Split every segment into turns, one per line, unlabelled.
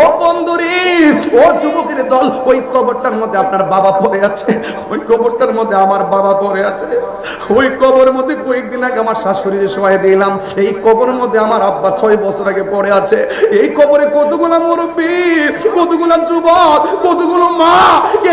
ও বন্ধুরে, ও যুবকের দল, ওই কবরটার মধ্যে আপনার বাবা পড়ে আছে। ওই কবরটার মধ্যে আমার বাবা পড়ে আছে। ওই কবরের মধ্যে কয়েকদিন আগে আমার শাশুড়ির সবাই দিলাম। এই কবরের মধ্যে আমার আব্বা ছয় বছর আগে পড়ে আছে। এই কবরে কতগুলো মুরব্বী, কতগুলো যুবক, কতগুলো মা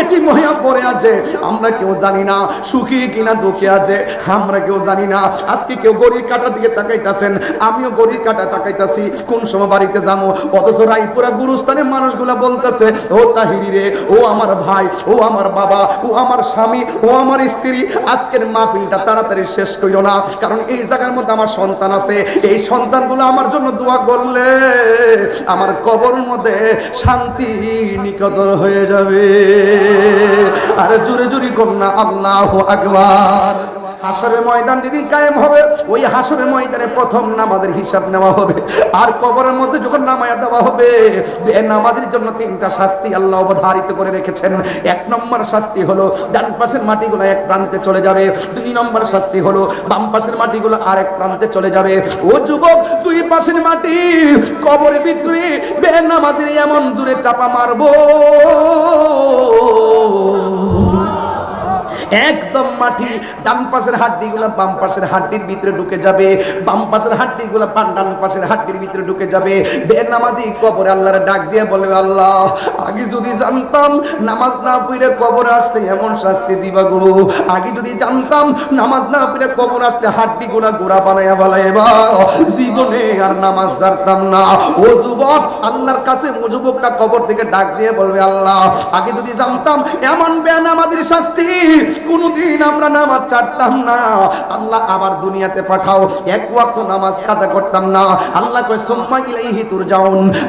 এটি মহিলা পড়ে আছে? আমরা কেউ জানি না সুখী কিনা দুঃখে আছে। আমরা কেউ জানি না। আজকে কেউ গরিব কাটার দিকে তাকাইতাছেন। আমিও গরিব কাটা তাকাইতাছি। কোন সময় বাড়িতে যাব? অথচ রায়পুরা গুরুস্থানের মানুষগুলা বলতেছে, ও তাহিরি রে, ও আমার ভাই, ও আমার বাবা, ও আমার স্বামী, ও আমার স্ত্রী, আজকের মাহফিলটা তাড়াতাড়ি শেষ করিও না, কারণ এই জায়গার মধ্যে আমার সন্তান আছে। এই সন্তানগুলো আমার জন্য দোয়া করলে আমার কবর মধ্যে শান্তি নিকটর হয়ে যাবে। আর জুড়ে জুড়ি কন্যা, আল্লাহ আকবার। হাসরের ময়দান যেদিন কায়েম হবে, ওই হাসরের ময়দানে প্রথম নামাজের হিসাব নেওয়া হবে। আর কবরের মধ্যে যখন নামায়া দেওয়া হবে নামাজের জন্য তিনটা শাস্তি আল্লাহ অবধারিত করে রেখেছেন। এক নম্বর শাস্তি হলো, ডান পাশের মাটিগুলো এক প্রান্তে চলে যাবে। দুই নম্বর শাস্তি হলো, বাম পাশের মাটিগুলো আরেক প্রান্তে চলে যাবে। ও যুবক, দুই পাশের মাটি, কবরের ভিতরে বে নামাজের এমন জুড়ে চাপা মারবো। একদম মাটি, ডান পাশের হাড্ডিগুলো বাম পাশের হাড্ডির ভিতরে ঢুকে যাবে। বাম পাশের হাড্ডিগুলো পান ডান পাশের হাড্ডির ভিতরে ঢুকে যাবে। বেনামাজি কবরে আল্লাহর ডাক দিয়ে বলবে আল্লাহ, আগে যদি জানতাম নামাজ না পড়ে কবরে আসলে এমন শাস্তি দিবা গুরু। আগে যদি জানতাম নামাজ না পড়ে কবর আসলে হাড্ডি গুলা গোড়া বানাইয়া বালাইবা জীবনে আর নামাজ ছাড়তাম না। ও যুবক, আল্লাহর কাছে যুবকটা কবর থেকে ডাক দিয়ে বলবে, আল্লাহ, আগে যদি জানতাম এমন বেনামাজির শাস্তি কোনদিন আমরা নামাজ ছাড়তাম না। আল্লাহ আবার দুনিয়াতে পাঠাও। এক ওয়াক্ত নামাজ কাজা করতাম না। আল্লাহ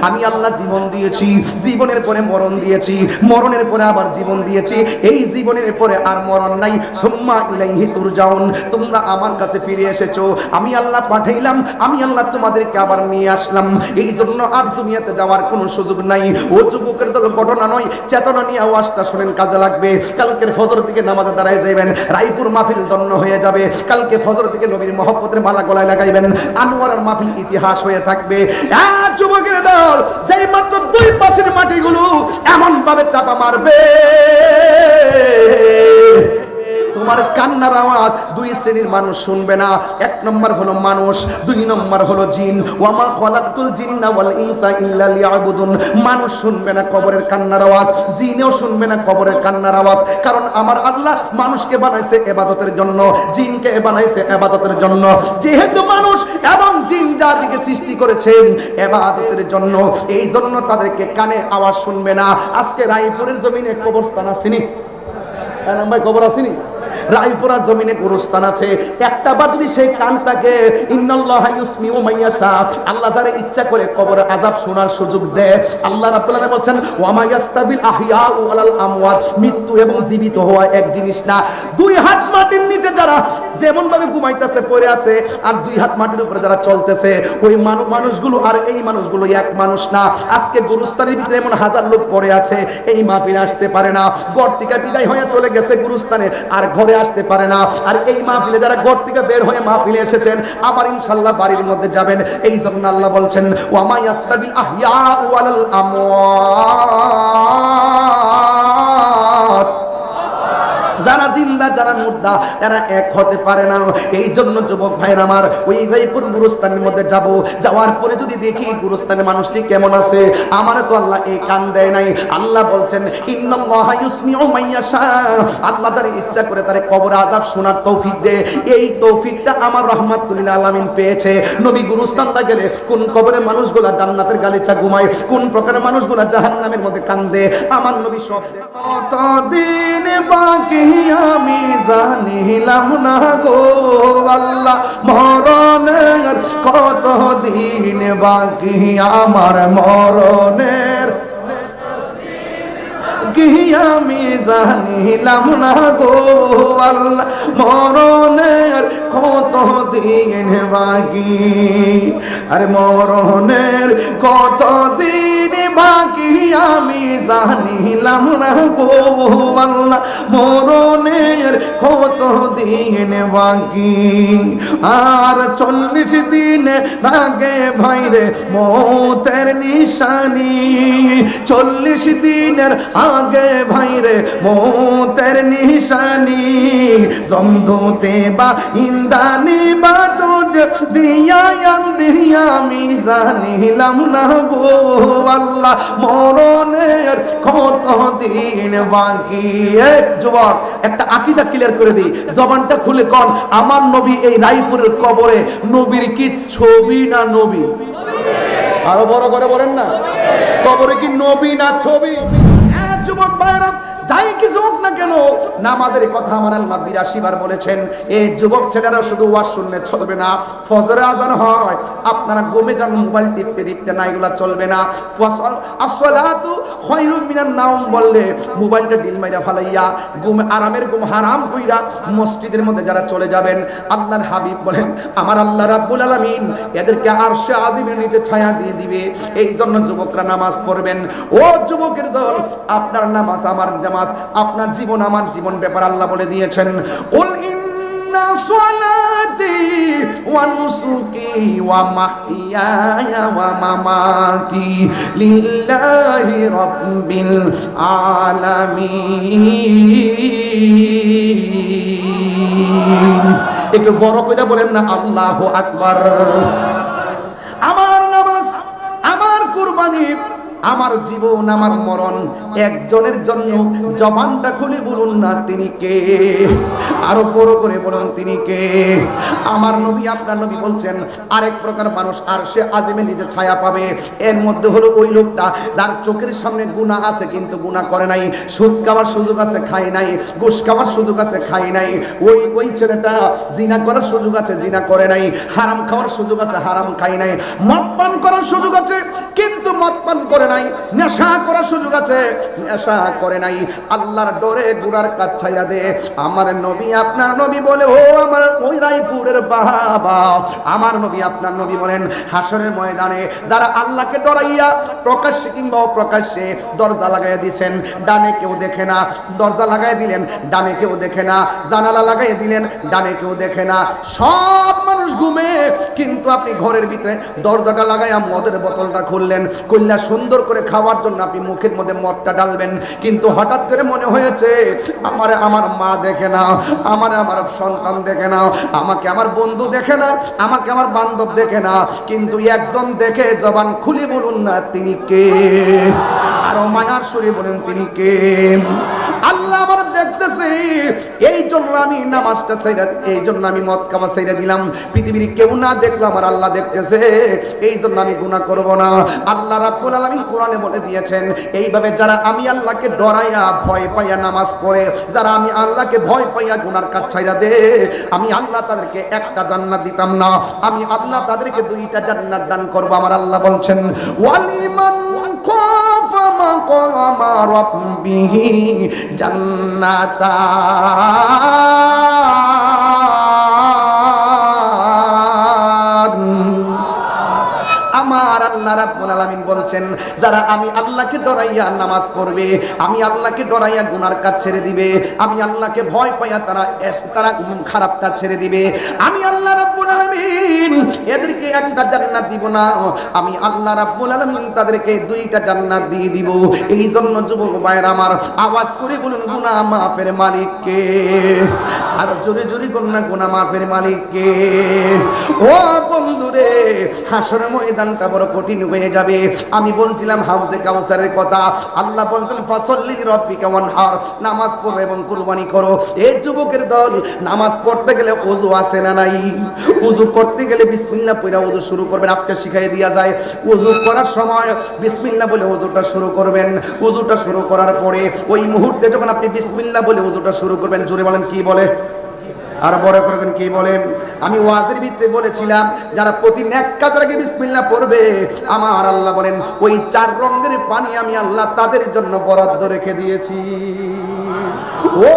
আমি আল্লাহ জীবন দিয়েছি, জীবনের পরে মরণ দিয়েছি, মরণের পরে আবার জীবন দিয়েছি। এই জীবনের পরে আর মরণ নাই। সুম্মা তোমরা আমার কাছে ফিরে এসেছ। আমি আল্লাহ পাঠাইলাম। আমি আল্লাহ তোমাদেরকে আবার নিয়ে আসলাম। এই জন্য আর দুনিয়াতে যাওয়ার কোনো সুযোগ নাই। ও যুবকের দল ঘটনা নয়, চেতনা নিয়ে আওয়াজটা শোনেন, কাজে লাগবে। কালকের ফজর দিকে নামাজে দাঁড়ায় যাইবেন, রায়পুর মাহফিল দন্য হয়ে যাবে। কালকে ফজর দিকে নবীর মহব্বতের মালা গলায় লাগাইবেন। আনোয়ারের মাহফিল ইতিহাস হয়ে থাকবে। যুবকের দল, যেই মাত্র দুই পাশের মাটিগুলো এমন ভাবে চাপা মারবে। তোমার কান্নার আওয়াজ দুই শ্রেণির মানুষ শুনবে না। এক নম্বর হলো মানুষ, দুই নম্বর হলো জিন। ওয়ামা খলাকতুল জিন্না ওয়াল ইনসা ইল্লা লিয়াবুদুন। মানুষ শুনবে না কবরের কান্নার আওয়াজ, জিনেও শুনবে না কবরের কান্নার আওয়াজ। কারণ আমার আল্লাহ মানুষকে বানাইছে এবাদতের জন্য, জিনকে বানাইছে এবাদতের জন্য। যেহেতু মানুষ এবং জিন জাতিকে সৃষ্টি করেছেন এবাদতের জন্য, এই জন্য তাদেরকে কানে আওয়াজ শুনবে না। আজকে রায়পুরের জমিনে কবরস্থান আসেনি। ভাই খবর আসেনি? রায়পুরা জমিনে গুরুস্থান আছে। একটা বার যদি সেই কানটাকে আল্লাহ যারা ইচ্ছা করে কবর আযাব শোনার সুযোগ দেয় আল্লাহ রাব্বুল আলামিন বলছেন, ওয়া মা ইয়াস্তাবিল আহইয়া ওয়ালাল আমওয়াত মৃত্যু এবং জীবিত হওয়া এক জিনিস না। দুই হাত মাটির নিচে যারা যেমন ভাবে ঘুমাইতেছে, পড়ে আছে, আর দুই হাত মাটির উপরে যারা চলতেছে, ওই মানুষ মানুষগুলো আর এই মানুষগুলো এক মানুষ না। আজকে গুরুস্থানের ভিতরে এমন হাজার লোক পড়ে আছে, এই মাহফিলে আসতে পারে না। গড় থেকে বিদায় হয়ে চলে গেছে গুরুস্থানে। আর ঘরে আসতে পারে না। আর এই মাহফিলে যারা ঘর থেকে বের হয়ে মাহফিলে এসেছেন, আবার ইনশাল্লাহ বাড়ির মধ্যে যাবেন। এই জন্য আল্লাহ বলছেন ওয়ামাই আস্তাবিল আহিয়া ওয়ালাল আমওয়াত যারা জিন্দা, যারা মুর্দা, এরা এক হতে পারে না। এই জন্য যুবক ভাইয়ের আমার, ওই গাইপুর গুরুস্থানের মধ্যে যাব। যাওয়ার পরে যদি দেখি গুরুস্থানের মানুষটি কেমন আছে, আমার তো আল্লাহ এই কান দেয় নাই। আল্লাহ বলছেন আল্লাহ তার ইচ্ছা করে তার কবর আযাব শোনার তৌফিক দে। এই তৌফিকটা আমার রহমাতুল্লাহ আলামিন পেয়েছে। নবী গুরুস্থানটা গেলে কোন কবরের মানুষগুলা জান্নাতের গালিচা ঘুমায়, কোন প্রকারের মানুষগুলা জাহান্নামের মধ্যে কান্দে। আমার নবী সব কতদিন বাকি আমি জানিলাম না গো আল্লাহ মরণে কত দিন বাকি? আমার মরণের কি আমি জানিলাম না গো আল্লাহ, মরণের কত দিন বাকি? আরে মরণের কত দিন বাকি আমি জানিলাম না গো আল্লাহ, মরণের কত দিন বাকি? আর চল্লিশ দিন আগে ভাইরে মতের নিশানি, চল্লিশ দিনের আগে ভাইরে মতের নিশানি। জমদুতে বা ইন্দানি বা তোজ দিয়া দিয়া আমি জানিলাম না গো আল্লাহ মরণের কত দিন বাকি? এক যুবক, একটা আকিদা ক্লিয়ার করে দিই। জবানটা খুলে কন, আমার নবী এই রায়পুরের কবরে নবীর কি ছবি না নবী? আরও বড় করে বলেন না। কবরে কি নবী না ছবি? যুবক যাই কিছু হোক না কেন, নামাজের কথা আমার আল্লাহ বিরাশি বার বলেছেন এই যুবক ছেলেরা শুধু ওয়াজ শুনলে চলবে না, ফজরে আজান হয়, আপনারা গমে যান, মোবাইল টিপতে টিপতে না, এগুলা চলবে না। আসলাতু খয়রুম মিনান নাওম বললে, মোবাইলটা ডিল মাইরা ফালাইয়া, ঘুম আরামের ঘুম হারাম কইরা মসজিদের মধ্যে যারা চলে যাবেন, আল্লাহর হাবিব বলেন, আমার আল্লাহ রাব্বুল আলামিন এদেরকে আরশে আযিমের নিচে ছায়া দিয়ে দিবে। এই জন্য যুবকরা নামাজ পড়বেন। ও যুবকের দল, আপনার নামাজ আমার নামাজ, আপনার জীবন আমার জীবন ব্যাপার আল্লাহ বলে দিয়েছেন। কুল ইন্না সলাতি ওয়া নুসুকি ওয়া মাহইয়ায়া ওয়া একটু বড় করে বলেন না আল্লাহ আকবার আমার নামাজ আমার কুরবানি আমার জীবন, আমার মরণ, একজনের জন্য জবানটা খুলে বলুন না তিনি কে? আরও বড় করে বলুন তিনি কে? আমার নবী, আপনার নবী বলছেন, আরেক প্রকার মানুষ, আর সে আজমে নিজে ছায়া পাবে। এর মধ্যে হলো ওই লোকটা যার চোখের সামনে গুণা আছে, কিন্তু গুণা করে নাই। সুদ খাওয়ার সুযোগ আছে খাই নাই। ঘুষ খাওয়ার সুযোগ আছে খাই নাই। ওই ওই ছেলেটা জিনা করার সুযোগ আছে, জিনা করে নাই। হারাম খাওয়ার সুযোগ আছে, হারাম খাই নাই। মদ পান করার সুযোগ আছে, কিন্তু মদ করে নাই, নেশা করার সুযোগ আছে, নেশা করে নাই। আল্লাহর ডরে গুড়ার কাঠ ছাইয়া দে। আমার নবী, আপনার নবী বলে, ও আমার ওই রায়পুরের বাবা। আমার নবী, আপনার নবী বলেন হাসরের ময়দানে যারা আল্লাহকে ডরাইয়া প্রকাশ্যে কিংবা অপ্রকাশ্যে দরজা লাগাইয়া দিছেন, ডানে কেউ দেখে না, দরজা লাগাই দিলেন, ডানে কেউ দেখে না, জানালা লাগাই দিলেন, ডানে কেউ দেখে না। সব মানুষ ঘুমে, কিন্তু আপনি ঘরের ভিতরে দরজাটা লাগাইয়া মদের বোতলটা খুললেন খুললা সুন্দর করে খাওয়ার জন্য আপনি মুখের মধ্যে মদটা ডালবেন। কিন্তু হঠাৎ করে মনে হয়েছে, আমার আমার মা দেখে না আমার আমার সন্তান দেখে না আমাকে আমার বন্ধু দেখে না আমাকে আমার বান্ধব দেখে না কিন্তু একজন দেখে জবান খুলি বলুন না, তিনি কে? আরও মায়ার সুরে বলেন, তিনি কে? দেখতেছে এই জন্য আমি নামাজটা সাইরা এই জন্য আমি মদ খাওয়া সাইরা দিলাম। পৃথিবীর কেউ না দেখল, আমার আল্লাহ দেখতেছে। এই জন্য আমি গুনাহ করব না। আল্লাহ রাব্বুল আলামিন কোরআনে বলে দিয়েছেন, এইভাবে যারা আমি আল্লাহকে ডরাইয়া, ভয় পাইয়া নামাজ পড়ে, যারা আমি আল্লাহকে ভয় পাইয়া গুনার কাজ ছাইরা দে, আমি আল্লাহ তাদেরকে একটা জান্নাত দিতাম না। আমি আল্লাহ তাদেরকে দুইটা জান্নাত দান করব। আমার আল্লাহ বলছেন, ওয়ালিমান মাকামা রাব্বিহি জান্নাতান আল্লাহ রাব্বুল আলামিন বলছেন, যারা আমি আল্লাহকে ডরাইয়া নামাজ পড়বে, আমি আল্লাহকে ডরাইয়া গুনার কাজ ছেড়ে দিবে, আমি আল্লাহকে ভয় পাইয়া তারা তারা খারাপ কাজ ছেড়ে দিবে, আমি আল্লাহ রাব্বুল আলামিন এদেরকে একটা জান্নাত দিব না, আমি আল্লাহ রাব্বুল আলামিন তাদেরকে দুইটা জান্নাত দিয়ে দিব। এই জন্য যুবক ভাইয়ের আমার আওয়াজ করে বলুন গুনাহ মাফের মালিককে আর জোরে জোরে গুনাহ মাফের মালিককে ও বন্ধুরে হাসর ময়দানটা বড় কঠিন হয়ে যাবে। আমি বলছিলাম, হাউজে কাউসারের কথা। আল্লাহ বলছেন, ফসল্লি রব্বিকা ওয়ানহার, নামাজ পড়ো এবং কুরবানি করো। এই যুবকের দল, নামাজ পড়তে গেলে ওযু আসে না নাই? ওযু করতে গেলে বিসমিল্লাহ পড়া ওযু শুরু করবেন। আজকে শিখাই দিয়া যায়, ওযু করার সময় বিসমিল্লাহ বলে ওযুটা শুরু করবেন। ওযুটা শুরু করার পরে ওই মুহূর্তে যখন আপনি বিসমিল্লা বলে ওযুটা শুরু করবেন, জোরে বলেন, কি বলে? আর বড় করবেন কি বলেন আমি ওয়াজের ভিতরে বলেছিলাম, যারা প্রতি এক কাজের আগে বিসমিল্লা পড়বে, আমার আল্লাহ বলেন, ওই চার রঙের পানি আমি আল্লাহ তাদের জন্য বরাদ্দ রেখে দিয়েছি। ও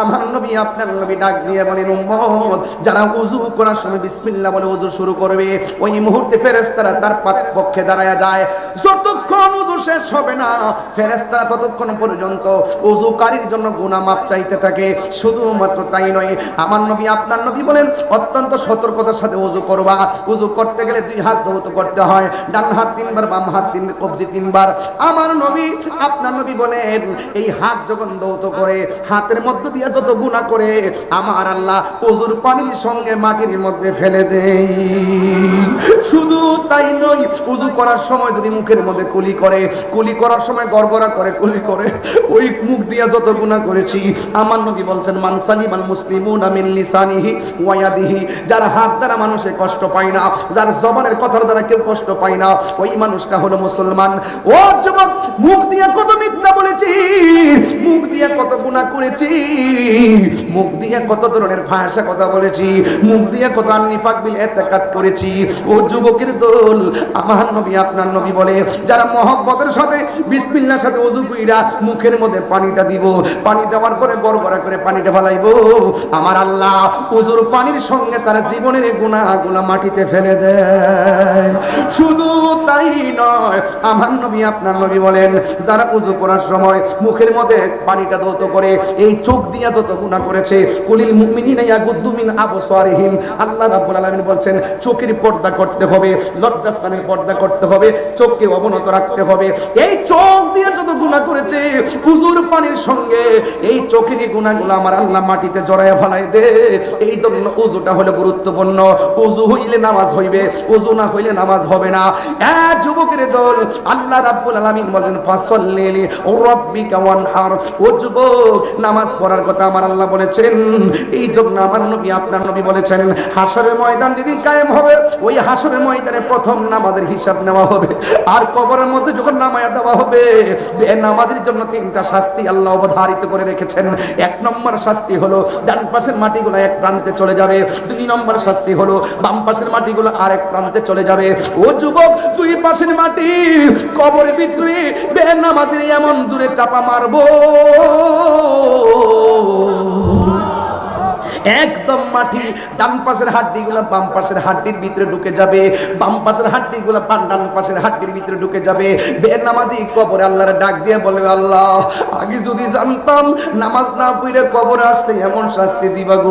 আমার নবী, আপনার নবী ডাক দিয়ে বলেন, উম্মত, যারা উজু করার সময় বিসমিল্লাহ বলে উজু শুরু করবে, ওই মুহূর্তে ফেরেশতারা তার পক্ষে দাঁড়ায় যায়। যতক্ষণ উজু শেষ হবে না, ফেরেশতারা ততক্ষণ পর্যন্ত উজুকারীর জন্য গুনাহ মাফ চাইতে থাকে। শুধুমাত্র তাই নয়, আমার নবী, আপনার নবী বলেন, অত্যন্ত সতর্কতার সাথে উজু করবা। উজু করতে গেলে দুই হাত ধৌত করতে হয়, ডান হাত তিনবার, বাম হাত তিন, কবজি তিনবার। আমার নবী, আপনার নবী বলেন, এই হাত যখন দৌত করে, হাতের মধ্য দিয়ে যত গুণা করে, আমার আল্লাহ অজুর পানির সঙ্গে মাটির মধ্যে ফেলে দেই শুধু তাই নয়, উজু করার সময় যদি মুখের মধ্যে কুলি করে, কুলি করার সময় গড়গড়া করে, কুলি করে, ওই মুখ দিয়ে যত গুণা করেছি, আমার নবী বলছেন মানসালিম আল মুসলিমুন আমিন লিসানিহি ওয়ায়াদিহি যার হাত দ্বারা মানুষে কষ্ট পায় না, যার জবানের কথার দ্বারা কেউ কষ্ট পায় না, ওই মানুষটা হলো মুসলমান। ও যুবক, মুখ দিয়ে কত মিথ্যা বলেছি, মুখ দিয়ে কত গুণা করেছি। মুখ দিয়ে কত ধরনের ভাষা কথা বলেছি, মুখ দিয়ে কত আন্নিফাক বিল এতেকাত করেছি। ও যুবকের দল, আমার নবী, আপনার নবী বলে, যারা মহব্বতের সাথে, বিসমিল্লার সাথে অজু কইরা মুখের মধ্যে পানিটা দিব, পানি দেওয়ার পরে গড়গড়া করে পানিটা ফেলাইবো। আমার আল্লাহ উজুর পানির সঙ্গে তার জীবনের গুণাগুলা মাটিতে ফেলে দেয়। শুধু তাই নয়, আমার নবী, আপনার নবী বলেন, যারা উজু করার সময় মুখের মধ্যে পানিটা দৌত করে, এই চোখ দিয়া যত গুণা করেছে, কুলিল মুমিনিনা ইয়াগুদ্দু মিন আবসারিহিম। আল্লাহ রাব্বুল আলামিন বলছেন, চোখের পর্দা করতে হবে, লজ্জাস্থানের পর্দা করতে হবে, চোখকে অবনত রাখতে হবে। এই চোখ দিয়ে যত গুণা করেছে উজুর পানির সঙ্গে, এই চোখেরই গুণাগুলো আমার আল্লাহ মাটিতে জড়াইয়া ফেলাই দে। এই জন্য উজুটা হলো গুরুত্বপূর্ণ। উজু হইলে নামাজ হইবে, উজু না হইলে নামাজ হবে না। এক যুবকের দল, আল্লাহ রাব্বুল আলামিন বলেন, ফাসাল্লি ও রাব্বিকা ওয়ানহার। ও যুবক, নামাজ পড়ার কথা আমার আল্লাহ বলেছেন। এই জন্য আমার নবী, আপনার নবী বলেছেন হাসরের ময়দান যদি কায়েম হবে, ওই হাসরের ময়দানে প্রথম নামাজের হিসাব নেওয়া হবে। আর কবরের মধ্যে যখন নামায়া দেওয়া হবে নামাজের জন্য তিনটা শাস্তি আল্লাহ অবধারিত করে রেখেছেন। এক নম্বর শাস্তি হলো, ডান পাশের মাটিগুলো এক প্রান্তে চলে যাবে। দুই নম্বর শাস্তি হলো, বাম পাশের মাটিগুলো আরেক প্রান্তে চলে যাবে। ও যুবক, দুই পাশের মাটি কবরের ভিতরে বেনামাজির এমন জুড়ে চাপা মারবো। oh. একদম মাটি, ডান পাশের হাড্ডিগুলো বাম পাশের হাড্ডির ভিতরে ঢুকে যাবে। বাম পাশের হাড্ডিগুলো পান ডান পাশের হাড্ডির ভিতরে ঢুকে যাবে। বেনামাজি কবরে আল্লাহর ডাক দিয়ে বলবে, আল্লাহ, আগে যদি জানতাম নামাজ না পড়ে কবরে আসলে এমন শাস্তি দিবা গো।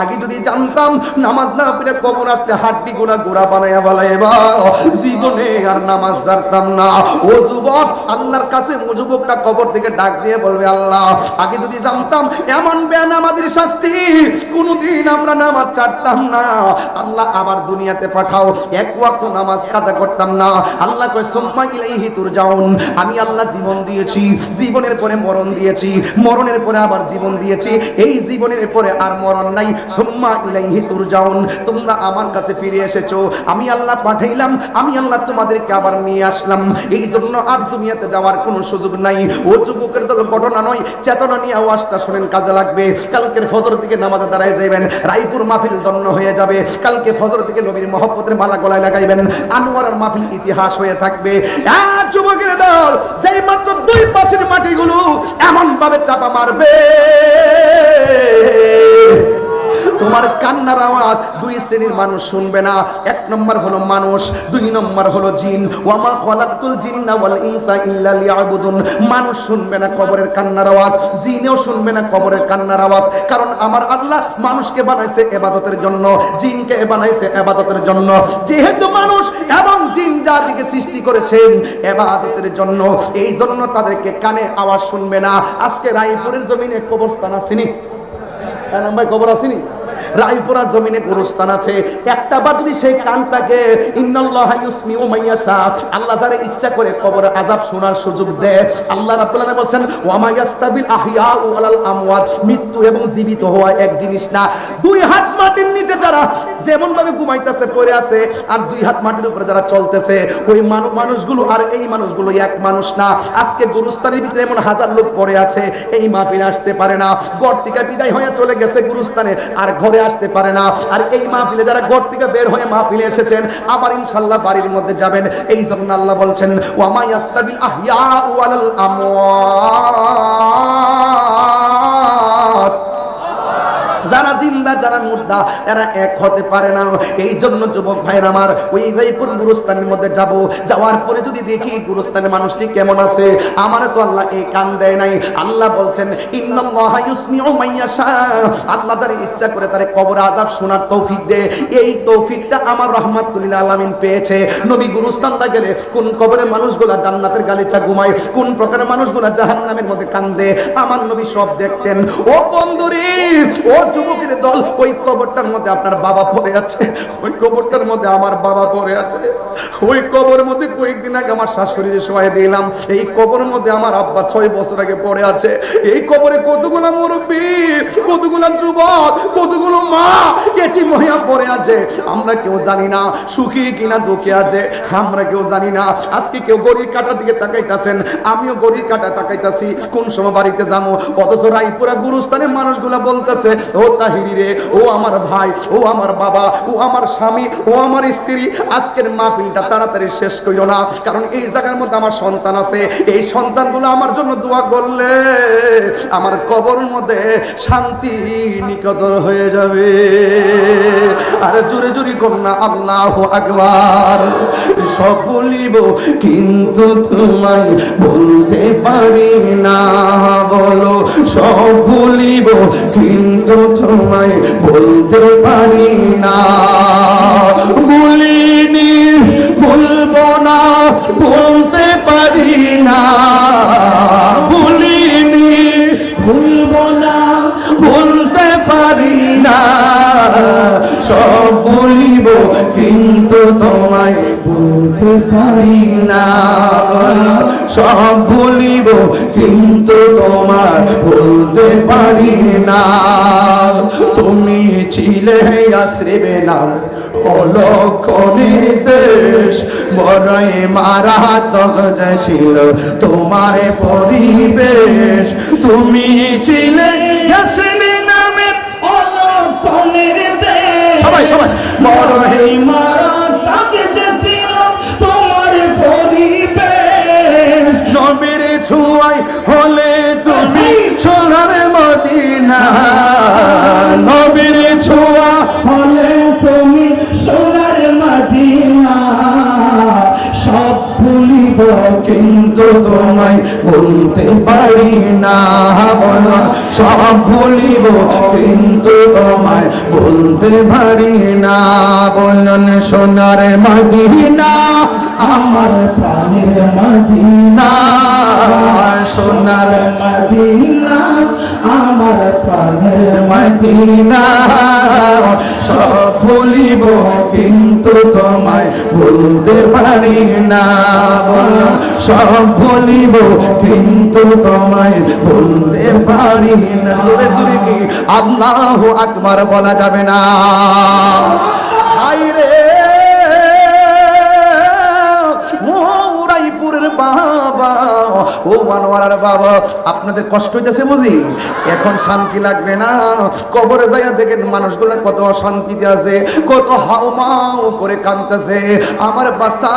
আগে যদি জানতাম নামাজ না পড়ে কবর আসলে হাড্ডি গোড়া গোড়া বানাইয়া বালাইবা জীবনে আর নামাজ ছাড়তাম না। ও যুবক, আল্লাহর কাছে ও কবর থেকে ডাক দিয়ে বলবে, আল্লাহ, আগে যদি জানতাম এমন বেনামাজির শাস্তি কোনদিন আমরা নামাজ ছাড়তাম না। আল্লাহ আবার দুনিয়াতে পাঠাও। এক ওয়াক্ত নামাজ কাজা করতাম না। আল্লাহ কয়, সুম্মা ইলাইহি তুরজাউন। আমি আল্লাহ জীবন দিয়েছি, জীবনের পরে মরণ দিয়েছি, মরণের পরে আবার জীবন দিয়েছি। এই জীবনের পরে আর মরণ নাই। সুম্মা ইলাইহি তুরজাউন। তোমরা আমার কাছে ফিরে এসেছ। আমি আল্লাহ পাঠাইলাম। আমি আল্লাহ তোমাদেরকে আবার নিয়ে আসলাম। এই জন্য আর দুনিয়াতে যাওয়ার কোনো সুযোগ নাই। ও যুবকের দল ঘটনা নয়, চেতনা নিয়ে আওয়াজটা শোনেন, কাজে লাগবে। কালকের ফজর থেকে নামাজে দাঁড়ায় যাইবেন, রায়পুর মাহফিল ধন্য হয়ে যাবে। কালকে ফজর থেকে নবীর মহব্বতের মালা গলায় লাগাইবেন। আনোয়ারের মাহফিল ইতিহাস হয়ে থাকবে। যুবকের দল, যেই মাত্র দুই পাশের মাটিগুলো এমন ভাবে চাপা মারবে। তোমার কান্নার আওয়াজ দুই শ্রেণির মানুষ শুনবে না। এক নম্বর হলো মানুষ, দুই নম্বর হলো জিন। ওয়ামা খলাকতুল জিন্না ওয়াল ইনসা ইল্লা লিয়াবুদুন। মানুষ শুনবে না কবরের কান্নার আওয়াজ, জিনেও শুনবে না কবরের কান্নার আওয়াজ। কারণ আমার আল্লাহ মানুষকে বানাইছে এবাদতের জন্য, জিনকে বানাইছে এবাদতের জন্য। যেহেতু মানুষ এবং জিন জাতিকে সৃষ্টি করেছেন এবাদতের জন্য এই জন্য তাদেরকে কানে আওয়াজ শুনবে না। আজকে রায়পুরের জমিনে কবরস্থান আসেনি। তার নাম ভাই খবর আসেনি? রায়পুরা জমিনে গোরস্থান আছে। একটা বার যদি সেই কানটাকে ও আল্লাহ যারা ইচ্ছা করে কবরে আযাব শোনার সুযোগ দেয়। আল্লাহ রাব্বুল আলামিন বলছেন, ওয়া মা ইয়াস্তাবিল আহইয়া ওয়ালাল আমওয়াত মৃত্যু এবং জীবিত হওয়া এক জিনিস না। দুই হাত মাটির নিচে যারা যেমন ভাবে ঘুমাইতেছে, পড়ে আছে, আর দুই হাত মাটির উপরে যারা চলতেছে, ওই মানুষ মানুষগুলো আর এই মানুষগুলো এক মানুষ না। আজকে গুরুস্থানের ভিতরে এমন হাজার লোক পড়ে আছে, এই মাহফিলে আসতে পারে না। গড় থেকে বিদায় হয়ে চলে গেছে গুরুস্থানে, আর ঘরে আসতে পারে না? আর এই মাহফিলে যারা ঘর থেকে বের হয়ে মাহফিলে এসেছেন, আবার ইনশাল্লাহ বাড়ির মধ্যে যাবেন। এই জন্য আল্লাহ বলছেন ওয়ামাই আস্তাবিল আহিয়া ওয়ালাল আমওয়াত। যারা জিন্দা, যারা মুর্দা, এরা এক হতে পারে না। এই জন্য যুবক ভাইয়ের আমার, ওই গাইপুর গুরুস্থানের মধ্যে যাব। যাওয়ার পরে যদি দেখি গুরুস্থানের মানুষটি কেমন আছে, আমার তো আল্লাহ এই কান দেয় নাই। আল্লাহ বলছেন আল্লাহ তার ইচ্ছা করে তারে কবর আযাব শোনার তৌফিক দেয় এই তৌফিকটা আমার রহমাতুল্লাহ আলামিন পেয়েছে। নবী গুরুস্থানটা গেলে কোন কবরের মানুষগুলা জান্নাতের গালিচা ঘুমায়, কোন প্রকারের মানুষগুলা জাহান্নামের মধ্যে কান্দে, আমার নবী সব দেখতেন। ও বন্ধুরে, ও যুবকের দল ওই কবরটার মধ্যে আপনার বাবা পড়ে আছে। ওই কবরটার মধ্যে আমার বাবা পড়ে আছে। ওই কবরের মধ্যে কয়েকদিন আগে আমার শাশুড়ির শোয়াই দিলাম। এই কবরের মধ্যে আমার আব্বা ছয় বছর আগে পড়ে আছে। এই কবরে কতগুলো মুরব্বী, কতগুলো যুবক, কতগুলো মা, এটি মহিয়া পড়ে আছে। আমরা কেউ জানি না সুখী কিনা দুঃখে আছে। আমরা কেউ জানি না। আজকে কেউ গরিব কাটার দিকে তাকাইতাছেন। আমিও গরিব কাটা তাকাইতাছি। কোন সময় বাড়িতে যাব? অথচ রায়পুরা গুরুস্থানের মানুষগুলা বলতেছে, ও তাহিরি ও আমার ভাই, ও আমার বাবা, ও আমার স্বামী, ও আমার স্ত্রী, আজকের মাহফিলটা তাড়াতাড়ি শেষ করিও না, কারণ এই জায়গার মধ্যে আমার সন্তান আছে। এই সন্তানগুলো আমার জন্য দোয়া করলে আমার কবর মধ্যে শান্তি নিকটর হয়ে যাবে। আর জোরে জোরে কন্যা আল্লাহ আকবার। সব বলিব কিন্তু তোমায় বলতে পারি না, বলো সব বলিব কিন্তু তোমায় বলতে পারি না। বলিনি, বলব না, বলতে পারি না। বলিনি ভুলবো না, বলতে পারি না। সব বলিব, কিন্তু তোমায় বলতে পারি না। সব বলিব, কিন্তু তোমার বলতে পারি না। ছিলে আশ্রিবে না অলক্ষণের দেশ বড়ই যে ছিল তোমার পরিবেশ। তুমি ছিলে ইয়াসমিন নামের
অলক্ষণের দেশ
সবাই সবাই। বড়ই
ছিল তোমার পরিবেশ।
নবীর ছুয়াই হলে নবীর ছোঁয়া
হলে তুমি সোনার মদিনা। সব ভুলিব
কিন্তু তোমায় বলতে পারি না বলো, সব ভুলিব, কিন্তু তোমায় বলতে পারি না। বলন সোনার মদিনা,
আমার প্রাণের মদিনা।
সোনার
মদিনা, আমার প্রাণের
মদিনা। সব ভুলিব, কিন্তু তোমায় বলতে পারি না। বল সব ভুলিব, কিন্তু তোমায় বলতে পারি না সুরে সুরে কি? আল্লাহ আকবার বলা যাবে না। হাই রে ও মানওয়ারার বাবা, আপনাদের কষ্ট হইতেছে বুঝি? এখন শান্তি লাগবে না। কবরে যাইয়া দেখেন মানুষগুলো কত অশান্তিতে আছে, কত হাউমাউ করে কাঁদতেছে। আমার বাসা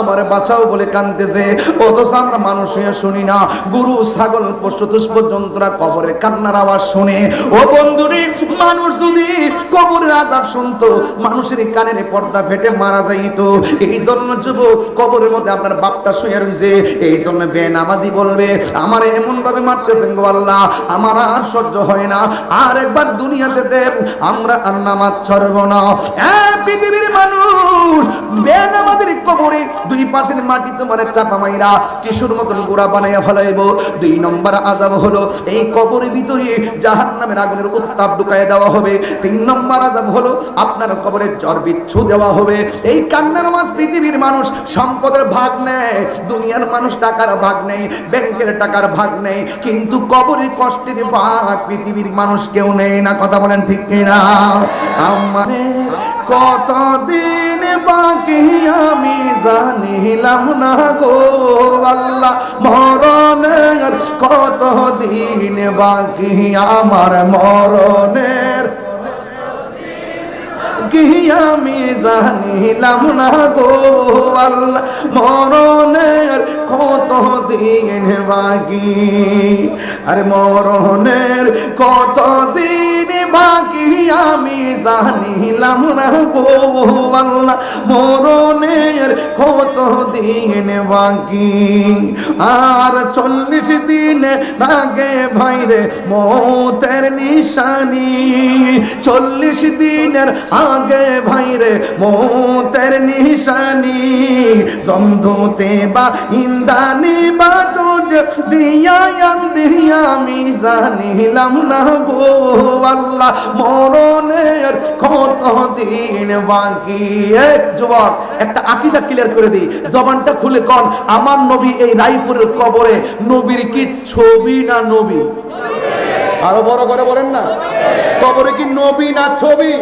আমার বাঁচাও বলে কাঁদতেছে। অথচ আমরা মানুষ হইয়া শুনি না। গরু, ছাগল পশুতুষ পর্যন্তরা কবরে কান্নার আওয়াজ শুনে। ও বন্ধুরি মানুষ যদি কবরের আজাব শুনতো, মানুষের কানের পর্দা ফেটে মারা যাইত। এই জন্য যুবক, কবরের মধ্যে আপনার বাপটা শুয়ে রয়েছে এই জন্য বেনামাজি বলবে, আমার এমন ভাবে মারতেছেন গো আল্লাহ, আমার আর সহ্য হয় না। আর একবার দুনিয়াতে দেন, আমরা আর নামাজ ছাড়বো না। পৃথিবীর মানুষ, বেনামাজির কবরে দুই পাশের মাটি তোমার চাপা মাইরা টিসুর মতন গোড়া বানাইয়া ফেলাইব। দুই নম্বর আজাব হলো, এই কবরের ভিতরে জাহান নামের আগুনের উত্তাপ ঢুকায় দেওয়া হবে। তিন নম্বর আজাব হলো, আপনার কবরে জ্বর বিচ্ছু দেওয়া হবে। এই কান্নার মাছ পৃথিবীর মানুষ সম্পদের ভাগ নেয়, দুনিয়ার মানুষ টাকার ভাগ নেই ব্যাংকের টাকার ভাগ নেই, কিন্তু কবরের কষ্টের ভাগ পৃথিবীর মানুষ কেউ নেই না। কথা বলেন ঠিক কিনা? আমাদের কতদিন বাকি আমি জানিলাম না গো আল্লাহ মরণের কতদিন বাকি আমার মরণের কি আমি জানিলাম না গো আল্লাহ, মরণের কত দিন বাকি? আরে মরণের কত দিন বাকি আমি জানিলাম না গো আল্লাহ, মরণের কত দিন বাকি? আর চল্লিশ দিন আগে ভাইরে, মতের নিশানি, চল্লিশ দিনের আগে ভাইরে মতের নিশানি। জমধুতে বা ইন্দানি বা তোজ দিয়া দিয়া আমি জানিলাম না গো আল্লাহ, মরণের কত দিন বাকি। এক যুবক একটা আকিদা ক্লিয়ার করে দিই। জবানটা খুলে কন, আমার নবী এই রায়পুরের কবরে নবীর কি ছবি না নবী? আরও বড় করে বলেন না। কবরে কি নবী না ছবি?